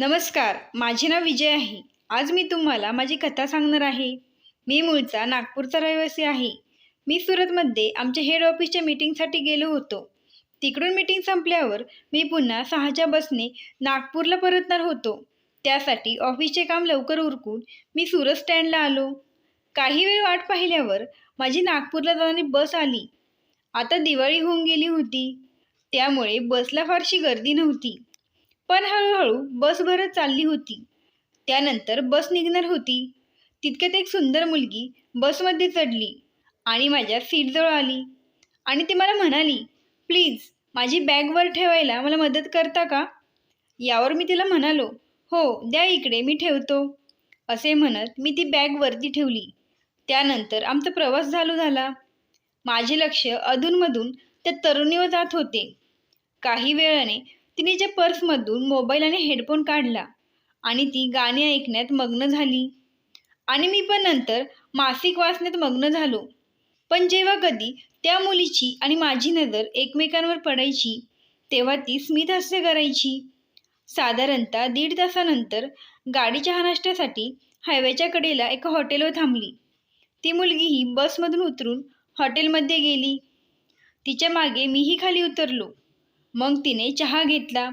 नमस्कार माझे नाव विजय आहे. आज मी तुम्हाला माझी कथा सांगणार आहे. मी मूळचा नागपूरचा रहिवासी आहे. मी सुरतमध्ये आमच्या हेड ऑफिसच्या मीटिंगसाठी गेलो होतो. तिकडून मीटिंग संपल्यावर मी पुन्हा सहाच्या बसने नागपूरला परतणार होतो. त्यासाठी ऑफिसचे काम लवकर उरकून मी सुरत स्टँडला आलो. काही वेळ वाट पाहिल्यावर माझी नागपूरला जाणारी बस आली. आता दिवाळी होऊन गेली होती. त्यामुळे बसला फारशी गर्दी नव्हती. पण हळूहळू बस भरत चालली होती. त्यानंतर बस निघणार होती. तितक्यात एक सुंदर मुलगी बसमध्ये चढली आणि माझ्या सीटजवळ आली. आणि ती मला म्हणाली प्लीज माझी बॅगवर ठेवायला मला मदत करता का? यावर मी तिला म्हणालो हो द्या इकडे मी ठेवतो. असे म्हणत मी ती बॅग वरती ठेवली. त्यानंतर आमचा प्रवास चालू झाला. माझे लक्ष अधूनमधून त्या तरुणीवर जात होते. काही वेळाने तिने ज्या पर्समधून मोबाईल आणि हेडफोन काढला आणि ती गाणी ऐकण्यात मग्न झाली. आणि मी पण नंतर मासिक वाचण्यात मग्न झालो. पण जेव्हा कधी त्या मुलीची आणि माझी नजर एकमेकांवर पडायची तेव्हा ती स्मित हास्य करायची. साधारणतः दीड तासानंतर गाडी चहा नाश्त्यासाठी हायवेच्या कडेला एका हॉटेलवर थांबली. ती मुलगीही बसमधून उतरून हॉटेलमध्ये गेली. तिच्यामागे मीही खाली उतरलो. मग तिने चहा घेतला.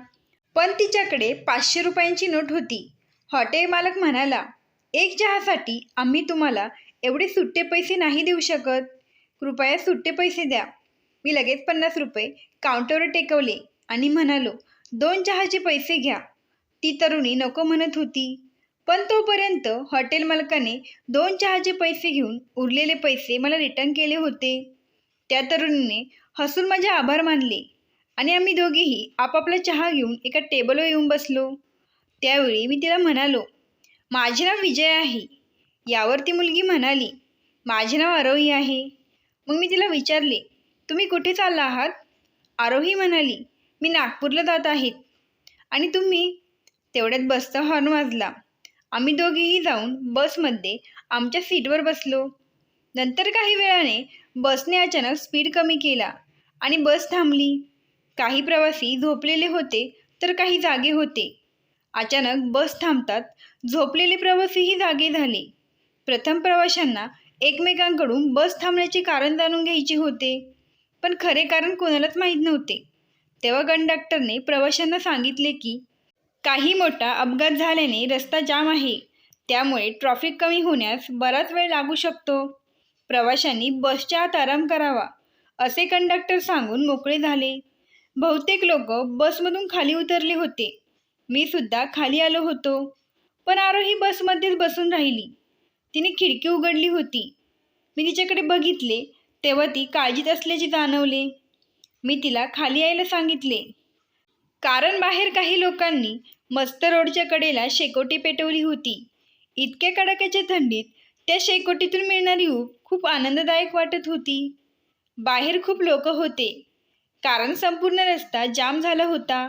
पण तिच्याकडे पाचशे रुपयांची नोट होती. हॉटेल मालक म्हणाला एक चहासाठी आम्ही तुम्हाला एवढे सुट्टे पैसे नाही देऊ शकत. कृपया सुट्टे पैसे द्या. मी लगेच पन्नास रुपये काउंटरवर टेकवले आणि म्हणालो दोन चहाचे पैसे घ्या. ती तरुणी नको म्हणत होती. पण तोपर्यंत हॉटेल मालकाने दोन चहाचे पैसे घेऊन उरलेले पैसे मला रिटर्न केले होते. त्या तरुणीने हसून माझे आभार मानले. आणि आम्ही दोघेही आपापला चहा घेऊन एका टेबलवर येऊन बसलो. त्यावेळी मी तिला म्हणालो माझे नाव विजय आहे. यावर ती मुलगी म्हणाली माझे नाव आरोही आहे. मग मी तिला विचारले तुम्ही कुठे चालला आहात? आरोही म्हणाली मी नागपूरला जात आहेत. आणि तुम्ही? तेवढ्यात बसचा हॉर्न वाजला. आम्ही दोघेही जाऊन बसमध्ये आमच्या सीटवर बसलो. नंतर काही वेळाने बसने अचानक स्पीड कमी केला आणि बस थांबली. काही प्रवासी झोपलेले होते तर काही जागे होते. अचानक बस थांबतात झोपलेले प्रवासीही जागे झाले. प्रथम प्रवाशांना एकमेकांकडून बस थांबण्याचे कारण जाणून घ्यायचे होते पण खरे कारण कोणालाच माहीत नव्हते. तेव्हा कंडक्टरने प्रवाशांना सांगितले की काही मोठा अपघात झाल्याने रस्ता जाम आहे त्यामुळे ट्रॉफिक कमी होण्यास बराच वेळ लागू शकतो. प्रवाशांनी बसच्या आत आराम करावा असे कंडक्टर सांगून मोकळे झाले. बहुतेक लोक बसमधून खाली उतरले होते. मी सुद्धा खाली आलो होतो. पण आरोही बसमध्येच बसून राहिली. तिने खिडकी उघडली होती. मी तिच्याकडे बघितले तेव्हा ती काळजीत असल्याचे जाणवले. मी तिला खाली यायला सांगितले. कारण बाहेर काही लोकांनी मस्त रोडच्या कडेला शेकोटी पेटवली होती. इतक्या कडाक्याच्या थंडीत त्या शेकोटीतून मिळणारी ऊब खूप आनंददायक वाटत होती. बाहेर खूप लोक होते. कारण संपूर्ण रस्ता जाम झाला होता.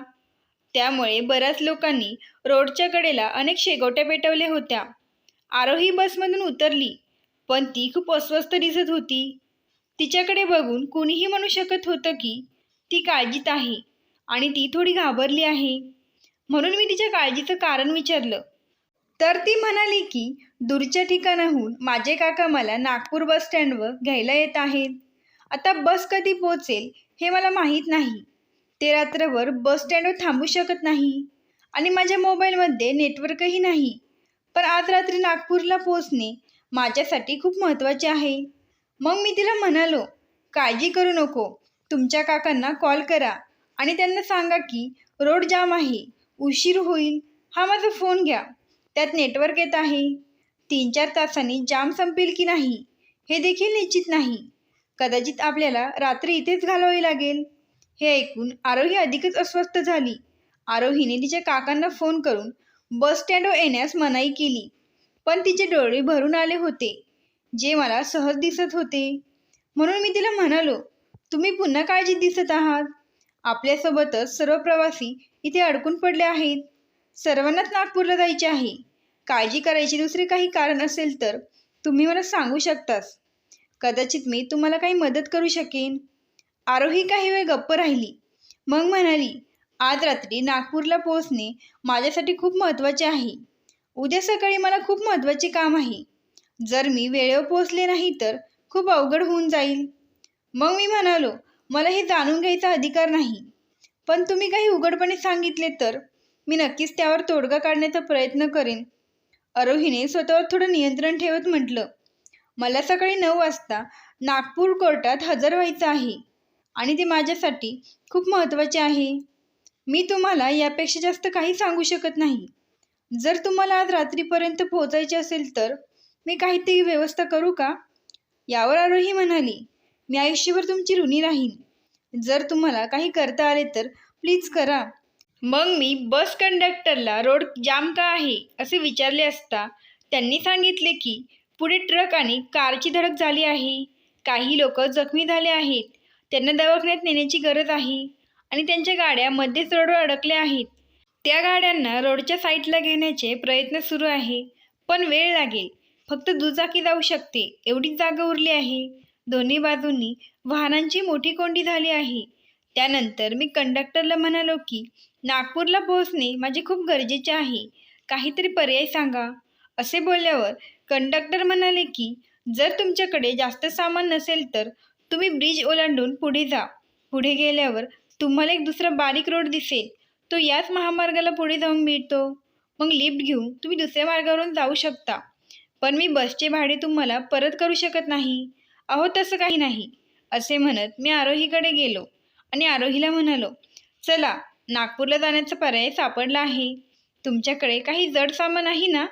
त्यामुळे बऱ्याच लोकांनी रोडच्या कडेला अनेक शेगोट्या पेटवल्या होत्या. आरोही बसमधून उतरली पण ती खूप अस्वस्थ दिसत होती. तिच्याकडे बघून कुणीही म्हणू शकत होतं की ती काळजीत आहे आणि ती थोडी घाबरली आहे. म्हणून मी तिच्या काळजीचं कारण विचारलं. तर ती म्हणाली की दूरच्या ठिकाणाहून माझे काका मला नागपूर बस स्टँडवर घ्यायला येत आहेत. आता बस कधी पोहोचेल हे मला माहीत नाही. ते रात्रभर बस स्टँडवर थांबू शकत नाही आणि माझ्या मोबाईलमध्ये नेटवर्कही नाही. पण आज रात्री नागपूरला पोहोचणे माझ्यासाठी खूप महत्त्वाचे आहे. मग मी तिला म्हणालो काळजी करू नको. तुमच्या काकांना कॉल करा आणि त्यांना सांगा की रोड जाम आहे उशीर होईल. हा माझा फोन घ्या. त्यात नेटवर्क येत आहे. तीन चार तासांनी जाम संपेल की नाही हे देखील निश्चित नाही. कदाचित आपल्याला रात्री इथेच घालावी लागेल. हे ऐकून आरोही अधिकच अस्वस्थ झाली. आरोहीने तिच्या काकांना फोन करून बस स्टँडवर येण्यास मनाई केली. पण तिचे डोळे भरून आले होते. जे मला सहज दिसत होते. म्हणून मी तिला म्हणालो तुम्ही पुन्हा काळजीत दिसत आहात. आपल्यासोबतच सर्व प्रवासी इथे अडकून पडले आहेत. सर्वांनाच नागपूरला जायचे आहे. काळजी करायची दुसरे काही कारण असेल तर तुम्ही मला सांगू शकतास. कदाचित मी तुम्हाला काही मदत करू शकेन. आरोही काही वेळ गप्प राहिली. मग म्हणाली आज रात्री नागपूरला पोहोचणे माझ्यासाठी खूप महत्त्वाचे आहे. उद्या सकाळी मला खूप महत्त्वाचे काम आहे. जर मी वेळेवर पोहोचले नाही तर खूप अवघड होऊन जाईल. मग मी म्हणालो मला हे जाणून घ्यायचा अधिकार नाही. पण तुम्ही काही उघडपणे सांगितले तर मी नक्कीच त्यावर तोडगा काढण्याचा प्रयत्न करेन. आरोहीने स्वतःवर थोडं नियंत्रण ठेवत म्हटलं मला सकाळी नऊ वाजता नागपूर कोर्टात हजर व्हायचं आहे आणि ते माझ्यासाठी खूप महत्त्वाचे आहे. मी तुम्हाला यापेक्षा जास्त काही सांगू शकत नाही. जर तुम्हाला आज रात्रीपर्यंत पोहोचायचे असेल तर मी काहीतरी व्यवस्था करू का? यावर आरोही म्हणाली मी आयुष्यभर तुमची ऋणी राहीन. जर तुम्हाला काही करता आले तर प्लीज करा. मग मी बस कंडक्टरला रोड जाम का आहे? असे विचारले असता त्यांनी सांगितले की पुढे ट्रक आणि कारची धडक झाली आहे. काही लोक जखमी झाले आहेत. त्यांना दवाखान्यात नेण्याची गरज आहे आणि त्यांच्या गाड्या मध्येच रोडवर अडकल्या आहेत. त्या गाड्यांना रोडच्या साईडला घेण्याचे प्रयत्न सुरू आहे. पण वेळ लागेल. फक्त दुचाकी जाऊ शकते एवढीच जागा उरली आहे. दोन्ही बाजूंनी वाहनांची मोठी कोंडी झाली आहे. त्यानंतर मी कंडक्टरला म्हणालो की नागपूरला पोहोचणे माझे खूप गरजेचे आहे. काहीतरी पर्याय सांगा. असे बोलल्यावर कंडक्टर म्हणाले की जर तुमच्याकडे जास्त सामान नसेल तर तुम्ही ब्रिज ओलांडून पुढे जा. पुढे गेल्यावर तुम्हाला एक दुसरा बारीक रोड दिसेल. तो याच महामार्गाला पुढे जाऊन मिळतो. मग लिफ्ट घेऊन तुम्ही दुसऱ्या मार्गावरून जाऊ शकता. पण मी बसचे भाडे तुम्हाला परत करू शकत नाही. अहो तसं काही नाही असे म्हणत मी आरोहीकडे गेलो आणि आरोहीला म्हणालो चला नागपूरला जाण्याचा पर्याय सापडला आहे. तुमच्याकडे काही जड सामान आहे ना?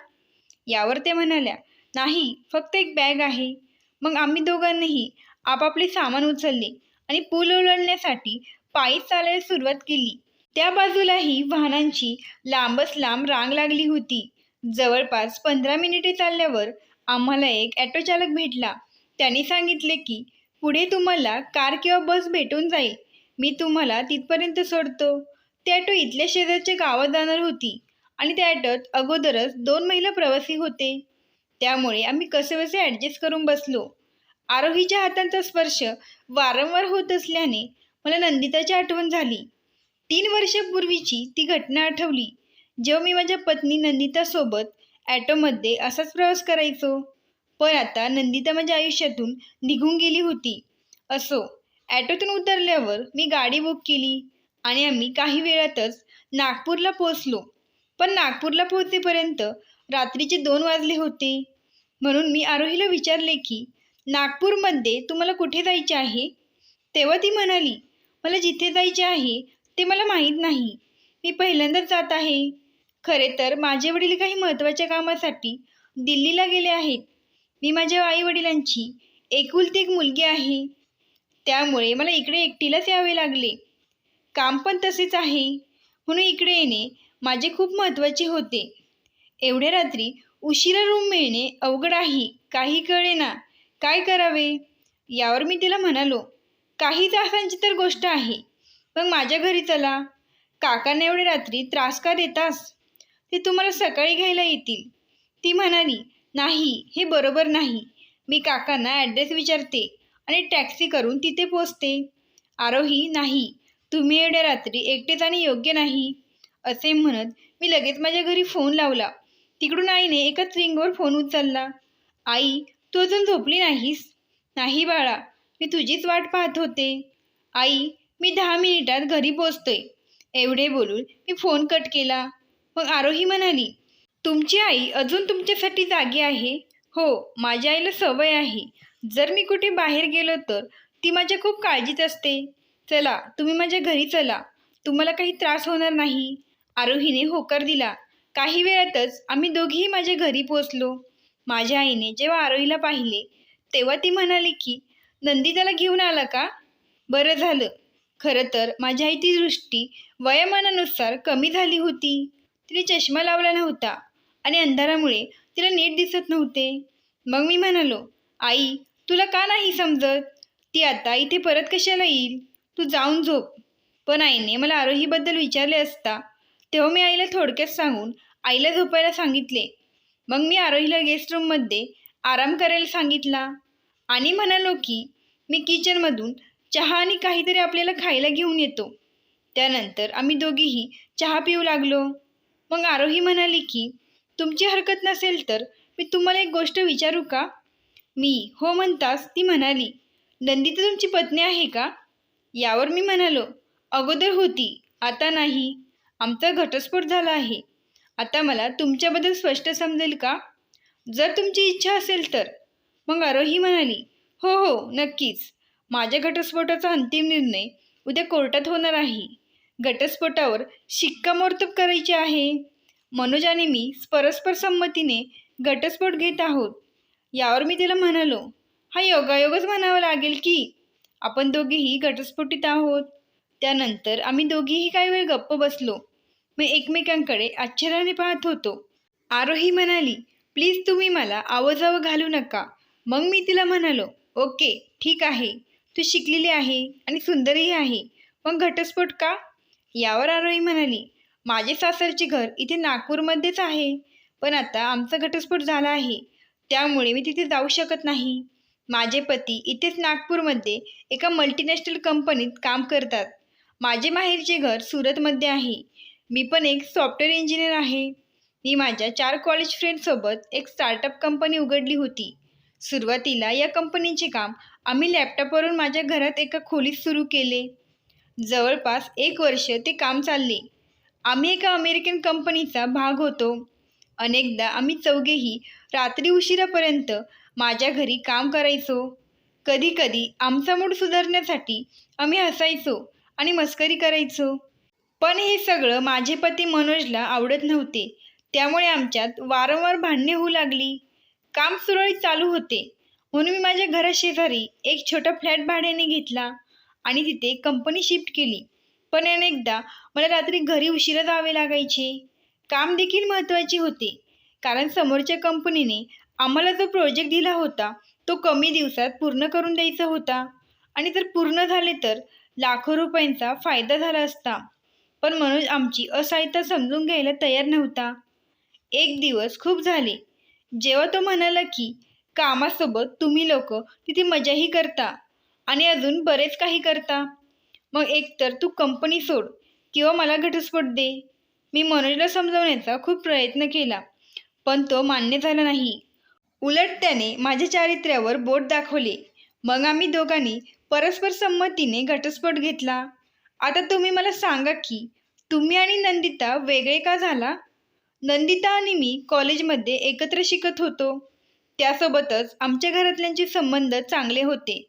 यावर ते म्हणाल्या नाही फक्त एक बॅग आहे. मग आम्ही दोघांनीही आपापले सामान उचलले आणि पूल ओलांडण्यासाठी पायी चालायला सुरुवात केली. त्या बाजूलाही वाहनांची लांबच लांब रांग लागली होती. जवळपास पंधरा मिनिटे चालल्यावर आम्हाला एक ॲटो चालक भेटला. त्यांनी सांगितले की पुढे तुम्हाला कार किंवा बस भेटून जाईल. मी तुम्हाला तिथपर्यंत सोडतो. ते ॲटो इथल्या शेजारच्या गावात जाणार होती. आणि त्या ॲटोत अगोदरच दोन महिला प्रवासी होते. त्यामुळे आम्ही कसेबसे ॲडजस्ट करून बसलो. आरोहीच्या हातांचा स्पर्श वारंवार होत असल्याने मला नंदिताची आठवण झाली. तीन वर्षापूर्वीची ती घटना आठवली जेव्हा मी माझ्या पत्नी नंदितासोबत ॲटोमध्ये असाच प्रवास करायचो. पण आता नंदिता माझ्या आयुष्यातून निघून गेली होती. असो ॲटोतून उतरल्यावर मी गाडी बुक केली आणि आम्ही काही वेळातच नागपूरला पोचलो पण नागपूरला पोहोचेपर्यंत रात्रीचे दोन वाजले होते. म्हणून मी आरोहीला विचारले की नागपूरमध्ये तुम्हाला कुठे जायचे आहे? तेव्हा ती म्हणाली मला जिथे जायचे आहे ते मला माहीत नाही. मी पहिल्यांदाच जात आहे. खरे तर माझे वडील काही महत्त्वाच्या कामासाठी दिल्लीला गेले आहेत. मी माझ्या आईवडिलांची एकुलती एक मुलगी आहे. त्यामुळे मला इकडे एकटीलाच यावे लागले. काम पण तसेच आहे. म्हणून इकडे येणे माझे खूप महत्त्वाचे होते. एवढ्या रात्री उशिरा रूम मिळणे अवघड आहे. काही कळे ना काय करावे? यावर मी तिला म्हणालो काही तासांची तर गोष्ट आहे. मग माझ्या घरी चला. काकांना एवढ्या रात्री त्रास का देतास? ते तुम्हाला सकाळी घ्यायला येतील. ती म्हणाली नाही हे बरोबर नाही. मी काकांना ॲड्रेस विचारते आणि टॅक्सी करून तिथे पोचते. आरोही नाही. तुम्ही एवढ्या रात्री एकटे जाणे योग्य नाही. असे म्हणत मी लगेच माझ्या घरी फोन लावला. तिकडून आईने एकाच रिंगवर फोन उचलला. आई तू अजून झोपली नाहीस? नाही बाळा मी तुझीच वाट पाहत होते. आई मी दहा मिनिटात घरी पोचतोय. एवढे बोलून मी फोन कट केला. मग आरोही म्हणाली तुमची आई अजून तुमच्यासाठी जागी आहे? हो माझ्या आईला सवय आहे. जर मी कुठे बाहेर गेलो तर ती माझ्या खूप काळजीत असते. चला तुम्ही माझ्या घरी चला. तुम्हाला काही त्रास होणार नाही. आरोहीने होकार दिला. काही वेळातच आम्ही दोघीही माझ्या घरी पोचलो माझ्या आईने जेव्हा आरोहीला पाहिले तेव्हा ती म्हणाली की नंदिताला घेऊन आला का? बरं झालं. खरं तर माझ्या आईची दृष्टी वयामानानुसार कमी झाली होती. तिने चष्मा लावला नव्हता आणि अंधारामुळे तिला नीट दिसत नव्हते. मग मी म्हणालो आई तुला का नाही समजत? ती आता इथे परत कशाला येईल? तू जाऊन झोप. पण आईने मला आरोहीबद्दल विचारले असता तेव्हा मी आईला थोडक्यात सांगून आईला झोपायला सांगितले. मग मी आरोहीला गेस्ट रूममध्ये आराम करायला सांगितला. आणि म्हणालो की मी किचनमधून चहा आणि काहीतरी आपल्याला खायला घेऊन येतो. त्यानंतर आम्ही दोघीही चहा पिऊ लागलो. मग आरोही म्हणाली की तुमची हरकत नसेल तर मी तुम्हाला एक गोष्ट विचारू का? मी हो म्हणताच ती म्हणाली नंदिता तुमची पत्नी आहे का? यावर मी म्हणालो अगोदर होती आता नाही. आमचा घटस्फोट झाला आहे. आता मला तुमच्याबद्दल स्पष्ट समजेल का? जर तुमची इच्छा असेल तर. मग आरोही म्हणाली हो हो नक्कीच. माझ्या घटस्फोटाचा अंतिम निर्णय उद्या कोर्टात होणार आहे. घटस्फोटावर शिक्कामोर्तब करायचे आहे. मनोज आणि मी परस्पर संमतीने घटस्फोट घेत आहोत. यावर मी तिला म्हणालो हा योगायोगच म्हणावा लागेल की. आपण दोघेही घटस्फोटीत आहोत. त्यानंतर आम्ही दोघीही काही वेळ गप्प बसलो. मी एकमेकांकडे आश्चर्याने पाहत होतो. आरोही म्हणाली प्लीज तुम्ही मला आवाजावं घालू नका. मग मी तिला म्हणालो ओके ठीक आहे. तू शिकलेली आहे आणि सुंदरही आहे. मग घटस्फोट का? यावर आरोही म्हणाली माझे सासरचे घर इथे नागपूरमध्येच आहे. पण आता आमचा घटस्फोट झाला आहे. त्यामुळे मी तिथे जाऊ शकत नाही. माझे पती इथेच नागपूरमध्ये एका मल्टीनॅशनल कंपनीत काम करतात. माझे माहेरचे घर सुरतमध्ये आहे. मी पण एक सॉफ्टवेअर इंजिनियर आहे. मी माझ्या चार कॉलेज फ्रेंडसोबत एक स्टार्टअप कंपनी उघडली होती. सुरुवातीला या कंपनीचे काम आम्ही लॅपटॉपवरून माझ्या घरात एका खोलीत सुरू केले. जवळपास एक वर्ष ते काम चालले. आम्ही एका अमेरिकन कंपनीचा भाग होतो. अनेकदा आम्ही चौघेही रात्री उशिरापर्यंत माझ्या घरी काम करायचो. कधीकधी आमचा मूड सुधारण्यासाठी आम्ही हसायचो. आणि मस्करी करायचो. पण हे सगळं माझे पती मनोजला आवडत नव्हते. त्यामुळे आमच्यात वारंवार भांडणे होऊ लागली. काम सुरळीत चालू होते. म्हणून मी माझ्या घराशेजारी एक छोटा फ्लॅट भाड्याने घेतला आणि तिथे कंपनी शिफ्ट केली. पण अनेकदा मला रात्री घरी उशिरा जावे लागायचे. काम देखील महत्त्वाचे होते. कारण समोरच्या कंपनीने आम्हाला जो प्रोजेक्ट दिला होता तो कमी दिवसात पूर्ण करून द्यायचा होता. आणि जर पूर्ण झाले तर लाखो रुपयांचा फायदा झाला असता. पण मनोज आमची असहायता समजून घ्यायला तयार नव्हता. एक दिवस खूप झाले. जेव्हा तो म्हणाला की कामासोबत तुम्ही लोक तिथे मजाही करता आणि अजून बरेच काही करता. मग एकतर तू कंपनी सोड किंवा मला घटस्फोट दे. मी मनोजला समजवण्याचा खूप प्रयत्न केला पण तो मान्य झाला नाही. उलट त्याने माझ्या चारित्र्यावर बोट दाखवले. मग आम्ही दोघांनी परस्पर संमतीने घटस्फोट घेतला. आता तुम्ही मला सांगा की तुम्ही आणि नंदिता वेगळे का झाला? नंदिता आणि मी कॉलेजमध्ये एकत्र शिकत होतो. त्यासोबतच आमच्या घरातल्यांचे संबंध चांगले होते.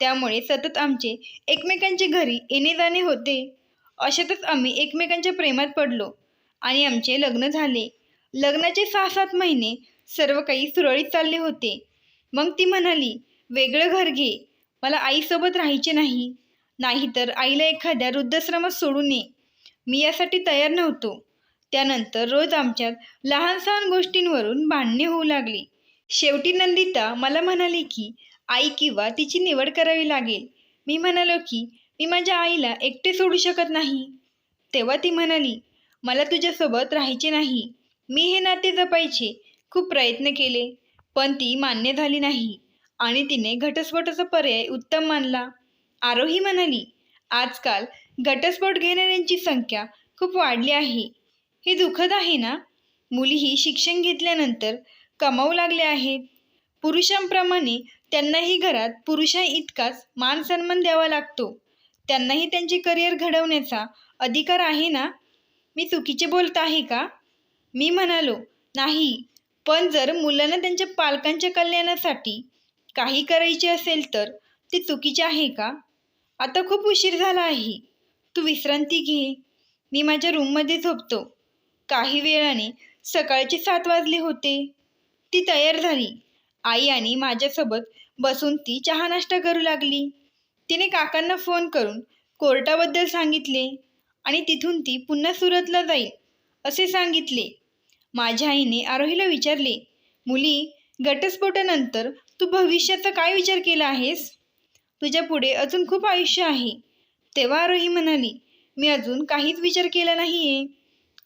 त्यामुळे सतत आमचे एकमेकांचे घरी येणे जाणे होते. अशातच आम्ही एकमेकांच्या प्रेमात पडलो आणि आमचे लग्न झाले. लग्नाचे सहा सात महिने सर्व काही सुरळीत चालले होते. मग ती म्हणाली वेगळं घर घे. मला आईसोबत राहायचे नाही. नाहीतर आईला एखाद्या वृद्धाश्रमात सोडू नये मी यासाठी तयार नव्हतो. त्यानंतर रोज आमच्यात लहान सहान गोष्टींवरून भांडणे होऊ लागली. शेवटी नंदिता मला म्हणाली की आई किंवा तिची निवड करावी लागेल. मी म्हणालो की मी माझ्या आईला एकटे सोडू शकत नाही. तेव्हा ती म्हणाली मला तुझ्यासोबत राहायचे नाही. मी हे नाते जपायचे. खूप प्रयत्न केले पण ती मान्य झाली नाही. आणि तिने घटस्फोटाचा पर्याय उत्तम मानला. आरोही म्हणाली आजकाल घटस्फोट घेणाऱ्यांची संख्या खूप वाढली आहे. हे दुःखद आहे ना? मुलीही शिक्षण घेतल्यानंतर कमावू लागल्या आहेत. पुरुषांप्रमाणे त्यांनाही घरात पुरुषा इतकाच मान सन्मान द्यावा लागतो. त्यांनाही त्यांचे करिअर घडवण्याचा अधिकार आहे ना? मी चुकीचे बोलत आहे का? मी म्हणालो नाही. पण जर मुलांना त्यांच्या पालकांच्या कल्याणासाठी काही करायचे असेल तर ते चुकीचे आहे का? आता खूप उशीर झाला आहे. तू विश्रांती घे. मी माझ्या रूममध्ये झोपतो. काही वेळाने सकाळचे सात वाजले होते. ती तयार झाली. आई आणि माझ्यासोबत बसून ती चहा नाश्ता करू लागली. तिने काकांना फोन करून कोर्टाबद्दल सांगितले आणि तिथून ती पुन्हा सुरतला जाईल असे सांगितले. माझ्या आईने आरोहीला विचारले मुली घटस्फोटानंतर तू भविष्याचा काय विचार केला आहेस? तुझ्या पुढे अजून खूप आयुष्य आहे. तेव्हा आरोही म्हणाली मी अजून काहीच विचार केला नाही आहे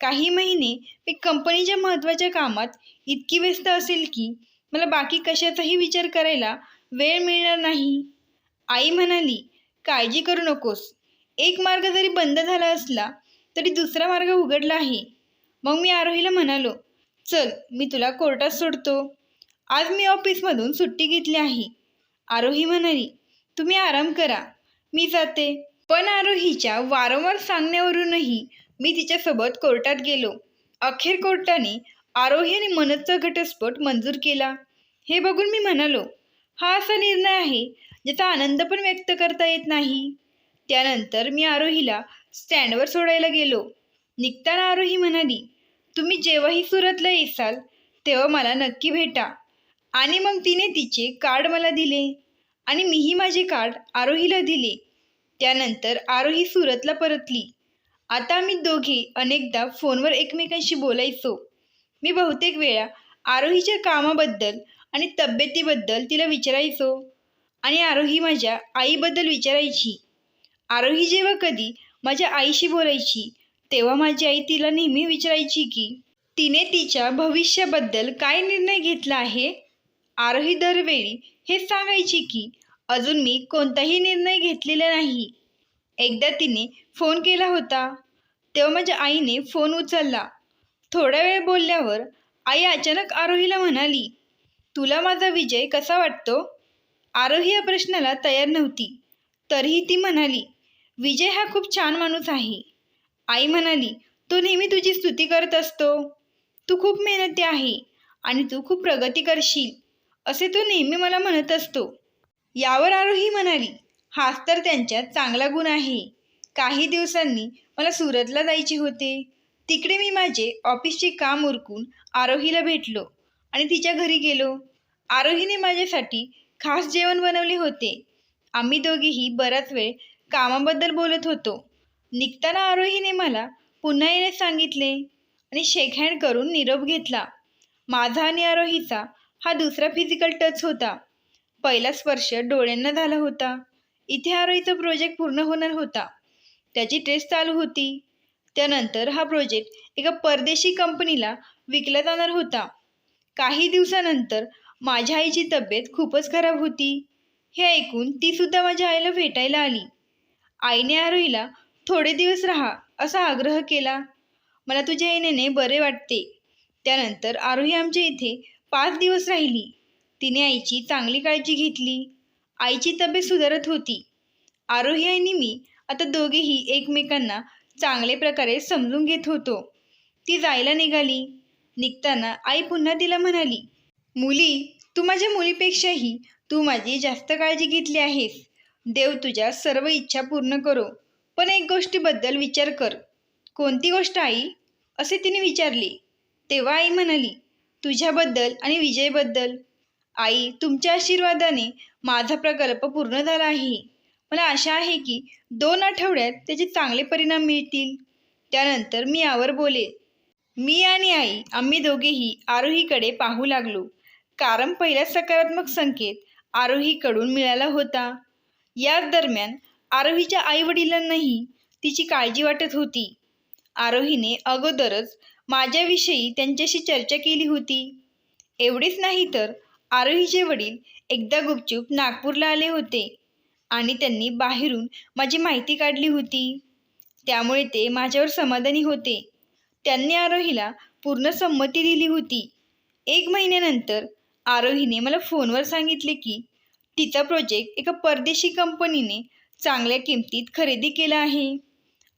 काही महिने मी कंपनीच्या महत्त्वाच्या कामात इतकी व्यस्त असेल की मला बाकी कशाचाही विचार करायला वेळ मिळणार नाही. आई म्हणाली काळजी करू नकोस. एक मार्ग जरी बंद झाला असला तरी दुसरा मार्ग उघडला आहे. मग मी आरोहीला म्हणालो चल मी तुला कोर्टात सोडतो. आज मी ऑफिसमधून सुट्टी घेतली आहे. आरोही म्हणाली तुम्ही आराम करा. मी जाते. पण आरोहीच्या वारंवार सांगण्यावरूनही मी तिच्यासोबत कोर्टात गेलो. अखेर कोर्टाने आरोहीने मनचा घटस्फोट मंजूर केला. हे बघून मी म्हणालो हा असा निर्णय आहे ज्याचा आनंद पण व्यक्त करता येत नाही. त्यानंतर मी आरोहीला स्टँडवर सोडायला गेलो. निघताना आरोही म्हणाली तुम्ही जेव्हाही सुरतला येसाल तेव्हा मला नक्की भेटा. आणि मग तिने तिचे कार्ड मला दिले. आणि मीही माझे कार्ड आरोहीला दिले. त्यानंतर आरोही सुरतला परतली. आता आम्ही दोघे अनेकदा फोनवर एकमेकांशी बोलायचो. मी बहुतेक वेळा आरोहीच्या कामाबद्दल आणि तब्येतीबद्दल तिला विचारायचो. आणि आरोही माझ्या आईबद्दल विचारायची. आरोही जेव्हा कधी माझ्या आईशी बोलायची तेव्हा माझी आई तिला नेहमी विचारायची की तिने तिच्या भविष्याबद्दल काय निर्णय घेतला आहे? आरोही दरवेळी हे सांगायची की अजून मी कोणताही निर्णय घेतलेला नाही. एकदा तिने फोन केला होता. तेव्हा माझ्या आईने फोन उचलला. थोडा वेळ बोलल्यावर आई अचानक आरोहीला म्हणाली तुला माझा विजय कसा वाटतो? आरोही या प्रश्नाला तयार नव्हती. तरीही ती म्हणाली विजय हा खूप छान माणूस आहे. आई म्हणाली तो नेहमी तुझी स्तुती करत असतो. तू खूप मेहनती आहे आणि तू खूप प्रगती करशील. असे तो नेहमी मला म्हणत असतो. यावर आरोही म्हणाली हाच तर त्यांच्यात चांगला गुण आहे. काही दिवसांनी मला सुरतला जायचे होते. तिकडे मी माझे ऑफिसचे काम उरकून आरोहीला भेटलो आणि तिच्या घरी गेलो. आरोहीने माझ्यासाठी खास जेवण बनवले होते. आम्ही दोघेही बराच वेळ कामाबद्दल बोलत होतो. निघताना आरोहीने मला पुन्हा येण्यास सांगितले आणि शेक हँड करून निरोप घेतला. माझा आणि आरोहीचा हा दुसरा फिजिकल टच होता. पहिला स्पर्श डोळ्यांना झाला होता. इथे आरोहीचा प्रोजेक्ट पूर्ण होणार होता. त्याची टेस्ट चालू होती. त्यानंतर हा प्रोजेक्ट एका परदेशी कंपनीला विकला जाणार होता. काही दिवसानंतर माझ्या आईची तब्येत खूपच खराब होती. हे ऐकून ती सुद्धा माझ्या आईला भेटायला आली. आईने आरोहीला थोडे दिवस राहा असा आग्रह केला. मला तुझ्या येण्याने बरे वाटते. त्यानंतर आरोही आमच्या इथे पाच दिवस राहिली. तिने आईची चांगली काळजी घेतली. आईची तब्येत सुधारत होती. आरोही आणि मी आता दोघेही एकमेकांना चांगले प्रकारे समजून घेत होतो. ती जायला निघाली. निघताना आई पुन्हा तिला म्हणाली मुली तू माझ्या मुलीपेक्षाही तू माझी जास्त काळजी घेतली आहेस. देव तुझ्या सर्व इच्छा पूर्ण करो. पण एक गोष्टीबद्दल विचार कर. कोणती गोष्ट आई? असे तिने विचारले. तेव्हा आई म्हणाली तुझ्याबद्दल आणि विजयबद्दल. आई तुमच्या आशीर्वादाने माझा प्रकल्प पूर्ण झाला आहे. मला आशा आहे की दोन आठवड्यात त्याचे चांगले परिणाम मिळतील. त्यानंतर मी यावर बोले मी आणि आई आम्ही दोघेही आरोहीकडे पाहू लागलो. कारण पहिला सकारात्मक संकेत आरोहीकडून मिळाला होता. याच दरम्यान आरोहीच्या आईवडिलांनाही तिची काळजी वाटत होती. आरोहीने अगोदरच माझ्याविषयी त्यांच्याशी चर्चा केली होती. एवढेच नाही तर आरोहीचे वडील एकदा गुपचूप नागपूरला आले होते आणि त्यांनी बाहेरून माझी माहिती काढली होती. त्यामुळे ते माझ्यावर समाधानी होते. त्यांनी आरोहीला पूर्ण संमती दिली होती. एक महिन्यानंतर आरोहीने मला फोनवर सांगितले की तिचा प्रोजेक्ट एका परदेशी कंपनीने चांगल्या किमतीत खरेदी केला आहे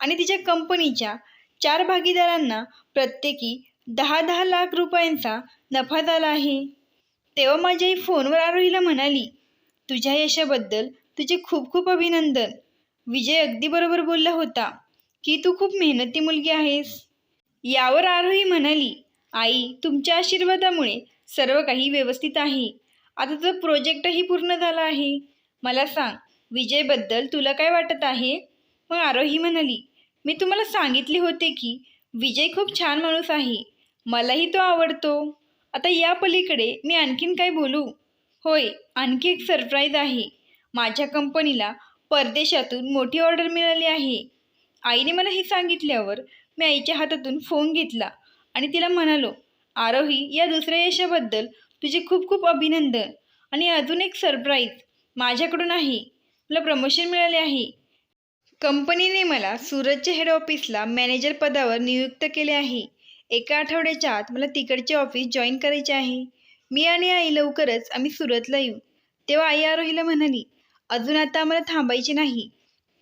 आणि तिच्या कंपनीच्या चार भागीदारांना प्रत्येकी दहा दहा लाख रुपयांचा नफा झाला आहे. तेव्हा माझी आई फोनवर आरोहीला म्हणाली तुझ्या यशाबद्दल तुझे खूप खूप अभिनंदन. विजय अगदी बरोबर बोलला होता की तू खूप मेहनती मुलगी आहेस. यावर आरोही म्हणाली आई तुमच्या आशीर्वादामुळे सर्व काही व्यवस्थित आहे. आता तो प्रोजेक्टही पूर्ण झाला आहे. मला सांग विजयबद्दल तुला काय वाटत आहे? मग आरोही म्हणाली मी तुम्हाला सांगितले होते की विजय खूप छान माणूस आहे. मलाही तो आवडतो. आता या पलीकडे मी आणखीन काय बोलू? होय आणखी एक सरप्राईज आहे. माझ्या कंपनीला परदेशातून मोठी ऑर्डर मिळाली आहे. आईने मला हे सांगितल्यावर मी आईच्या हातातून फोन घेतला आणि तिला म्हणालो आरोही या दुसऱ्या यशाबद्दल तुझे खूप खूप अभिनंदन आणि अजून एक सरप्राईज माझ्याकडून आहे. मला प्रमोशन मिळाले आहे. कंपनीने मला सुरतच्या हेड ऑफिसला मॅनेजर पदावर नियुक्त केले आहे. एका आठवड्याच्या आत मला तिकडचे ऑफिस जॉईन करायचे आहे. मी आणि आई लवकरच आम्ही सुरतला येऊ. तेव्हा आई आरोहीला म्हणाली अजून आता आम्हाला थांबायचे नाही.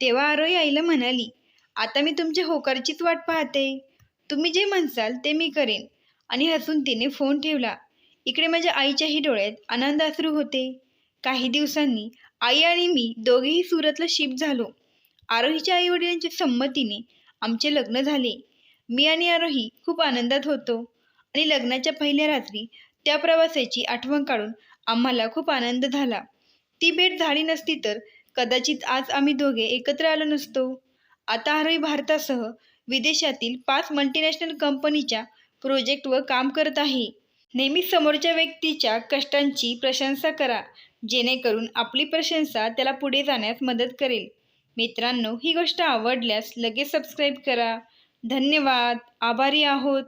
तेव्हा आरोही आईला म्हणाली आता मी तुमच्या होकारचीच वाट पाहते. तुम्ही जे म्हणसाल ते मी करेन. आणि हसून तिने फोन ठेवला. इकडे माझ्या आईच्याही डोळ्यात आनंद असरू होते. काही दिवसांनी आई आणि मी दोघेही सुरतला शिफ्ट झालो. आरोहीच्या आई वडिलांच्या संमतीने आमचे लग्न झाले. मी आणि आरोही खूप आनंदात होतो आणि लग्नाच्या पहिल्या रात्री त्या प्रवासाची आठवण काढून आम्हाला खूप आनंद झाला. ती भेट झाली नसती तर कदाचित आज आम्ही दोघे एकत्र आलो नसतो. आता आरोही भारतासह विदेशातील पाच मल्टीनॅशनल कंपनीच्या प्रोजेक्टवर काम करत आहे. नेहमी समोरच्या व्यक्तीच्या कष्टांची प्रशंसा करा जेणेकरून आपली प्रशंसा त्याला पुढे जाण्यास मदत करेल. मित्रांनो ही गोष्ट आवडल्यास लगेच सबस्क्राईब करा. धन्यवाद. आभारी आहोत.